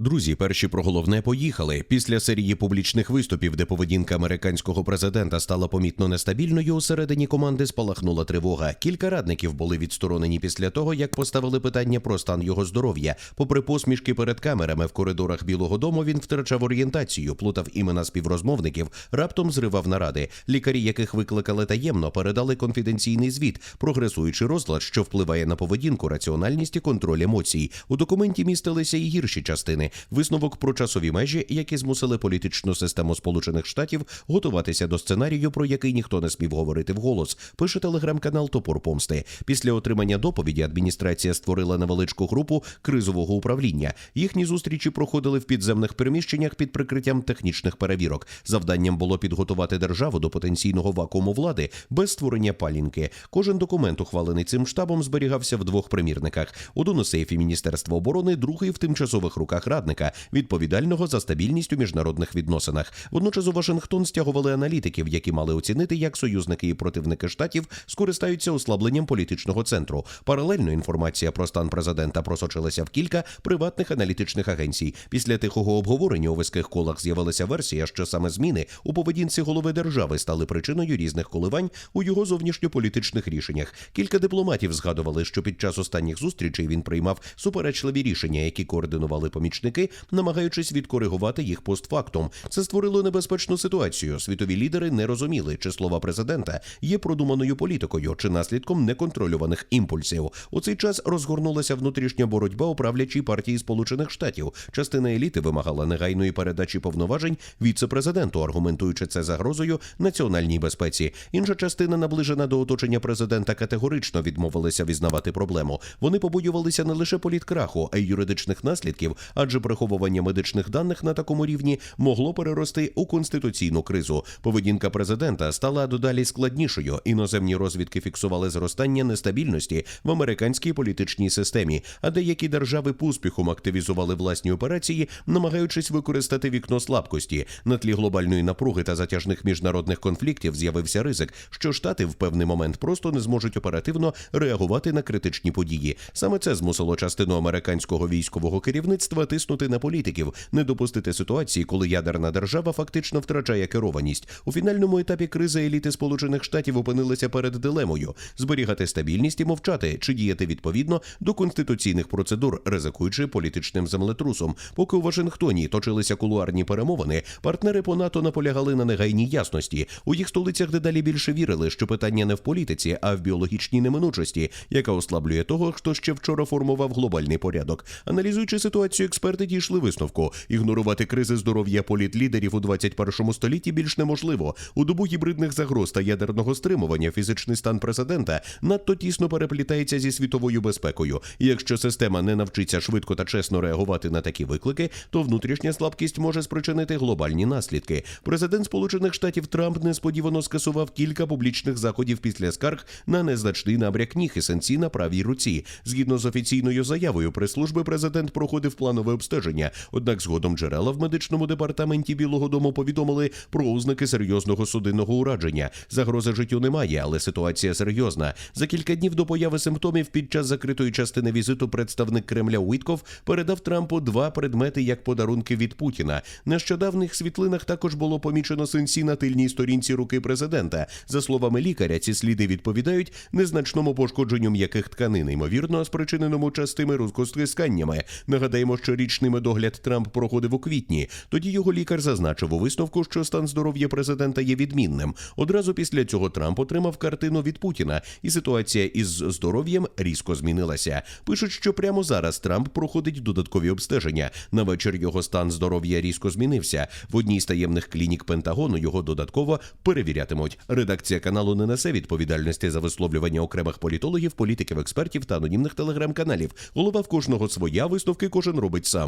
Друзі, перші про головне поїхали. Після серії публічних виступів, де поведінка американського президента стала помітно нестабільною, усередині команди спалахнула тривога. Кілька радників були відсторонені після того, як поставили питання про стан його здоров'я. Попри посмішки перед камерами в коридорах Білого Дому, він втрачав орієнтацію, плутав імена співрозмовників, раптом зривав наради. Лікарі, яких викликали таємно, передали конфіденційний звіт, прогресуючий розлад, що впливає на поведінку, раціональність і контроль емоцій. У документі містилися і гірші частини. Висновок про часові межі, які змусили політичну систему Сполучених Штатів готуватися до сценарію, про який ніхто не смів говорити вголос. Пише телеграм-канал Топор Помсти. Після отримання доповіді адміністрація створила невеличку групу кризового управління. Їхні зустрічі проходили в підземних приміщеннях під прикриттям технічних перевірок. Завданням було підготувати державу до потенційного вакууму влади без створення палінки. Кожен документ, ухвалений цим штабом, зберігався в двох примірниках: один у сейфі Міністерства оборони, другий в тимчасових руках радника, відповідального за стабільність у міжнародних відносинах. Водночас у Вашингтон стягували аналітиків, які мали оцінити, як союзники і противники штатів скористаються ослабленням політичного центру. Паралельно інформація про стан президента просочилася в кілька приватних аналітичних агенцій. Після тихого обговорення у вузьких колах з'явилася версія, що саме зміни у поведінці голови держави стали причиною різних коливань у його зовнішньополітичних рішеннях. Кілька дипломатів згадували, що під час останніх зустрічей він приймав суперечливі рішення, які координували помічники, намагаючись відкоригувати їх постфактум. Це створило небезпечну ситуацію. Світові лідери не розуміли, чи слова президента є продуманою політикою чи наслідком неконтрольованих імпульсів. У цей час розгорнулася внутрішня боротьба у правлячій партії Сполучених Штатів. Частина еліти вимагала негайної передачі повноважень віце-президенту, аргументуючи це загрозою національній безпеці. Інша частина, наближена до оточення президента, категорично відмовилася визнавати проблему. Вони побоювалися не лише політкраху, а й юридичних наслідків, адже приховування медичних даних на такому рівні могло перерости у конституційну кризу. Поведінка президента стала додалі складнішою. Іноземні розвідки фіксували зростання нестабільності в американській політичній системі, а деякі держави поспіхом активізували власні операції, намагаючись використати вікно слабкості. На тлі глобальної напруги та затяжних міжнародних конфліктів з'явився ризик, що штати в певний момент просто не зможуть оперативно реагувати на критичні події. Саме це змусило частину американського військового керівництва тиснути на політиків, не допустити ситуації, коли ядерна держава фактично втрачає керованість. У фінальному етапі кризи еліти Сполучених Штатів опинилися перед дилемою зберігати стабільність і мовчати, чи діяти відповідно до конституційних процедур, ризикуючи політичним землетрусом. Поки у Вашингтоні точилися кулуарні перемовини, партнери по НАТО наполягали на негайній ясності. У їх столицях дедалі більше вірили, що питання не в політиці, а в біологічній неминучості, яка ослаблює того, хто ще вчора формував глобальний порядок. Аналізуючи ситуацію, експерти дійшли висновку: ігнорувати кризи здоров'я політлідерів у 21 столітті більш неможливо. У добу гібридних загроз та ядерного стримування фізичний стан президента надто тісно переплітається зі світовою безпекою. І якщо система не навчиться швидко та чесно реагувати на такі виклики, то внутрішня слабкість може спричинити глобальні наслідки. Президент Сполучених Штатів Трамп несподівано скасував кілька публічних заходів після скарг на незначний набряк ніг і сенсі на правій руці. Згідно з офіційною заявою прес-служби, президент проходив планове обстеження. Однак згодом джерела в медичному департаменті Білого Дому повідомили про ознаки серйозного судинного ураження. Загрози життю немає, але ситуація серйозна. За кілька днів до появи симптомів під час закритої частини візиту представник Кремля Уітков передав Трампу два предмети як подарунки від Путіна. На нещодавних світлинах також було помічено синці на тильній сторінці руки президента. За словами лікаря, ці сліди відповідають незначному пошкодженню м'яких тканин, ймовірно, спричиненому частими розкостисканнями. Нагадаємо, що річний медогляд Трамп проходив у квітні. Тоді його лікар зазначив у висновку, що стан здоров'я президента є відмінним. Одразу після цього Трамп отримав картину від Путіна, і ситуація із здоров'ям різко змінилася. Пишуть, що прямо зараз Трамп проходить додаткові обстеження. На вечір його стан здоров'я різко змінився. В одній з таємних клінік Пентагону його додатково перевірятимуть. Редакція каналу не несе відповідальності за висловлювання окремих політологів, політиків, експертів та анонімних телеграм-каналів. Голова в кожного своя висновки кожен робить сам.